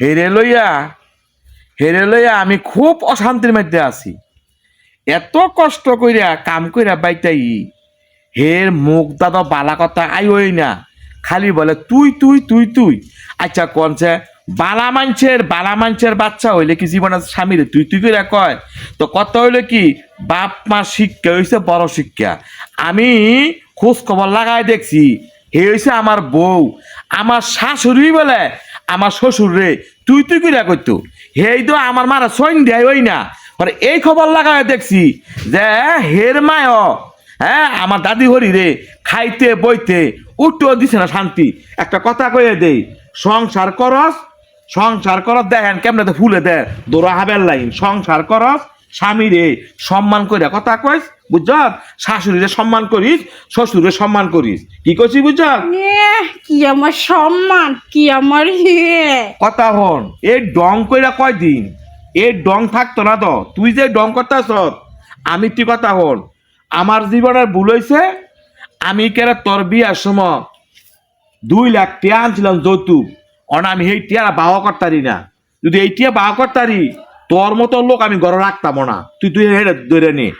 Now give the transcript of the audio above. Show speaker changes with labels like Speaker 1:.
Speaker 1: হেরে লইয়া হেরে লইয়া আমি খুব অশান্তির মধ্যে আছি। এত কষ্ট কইরা, কাম কইরা বাইতাই, হের মুখ দাদা বালা কথা আইওই না। খালি বলে, তুই তুই তুই তুই। আচ্ছা কনছে বালা মানছের বালা মানছের বাচ্চা হইলে কি জীবনে স্বামীরে তুই তুই করে কয়? তো কত হইলে কি? বাপ মা শিক্ষা হইছে বড় শিক্ষা। আমি খোঁজ খবর লাগাই দেখছি, হে হইছে আমার বউ। আমার শাশুড়ি বলে আমার শ্বশুর রে, তুই তুই কিরা করতো হেই তো আমার মারা সৈন দেয় ওই না। পরে এই খবর লাগায় দেখছি যে, হের মায় হ্যাঁ আমার দাদি হরি রে, খাইতে, বইতে, উঠতেও দিছে না শান্তি। একটা কথা কয়ে দেই, সংসার করস সংসার করস, দেখেন কেমনে তো ফুলে দে দোরা হাবের লাইন, সংসার করস স্বামী রে সম্মান করে কথা কইস বুঝছ শাশুড়িরে সম্মান করিস শ্বশুরে সম্মান করিস। কি করছিস বুঝছ
Speaker 2: এ, কি আমার সম্মান কি আমার ইয়ে?
Speaker 1: কথা হন এই ডং কইরা কয়দিন? এই ডং থাকতো না তো। তুই যে ডং করতেছ আমি তুই কথা হন আমার জীবনের ভুল হয়েছে আমি কেন তোর বিয়ার সময় দুই লাখ টিয়া আনছিলাম যৌতুক? অন আমি এই টিয়ারা বাবা করতারি না। যদি এই টিয়া বাবা করতারি তোর মতো লোক আমি ঘরে রাখতাম না। তুই তুই হেরে ধরে নে।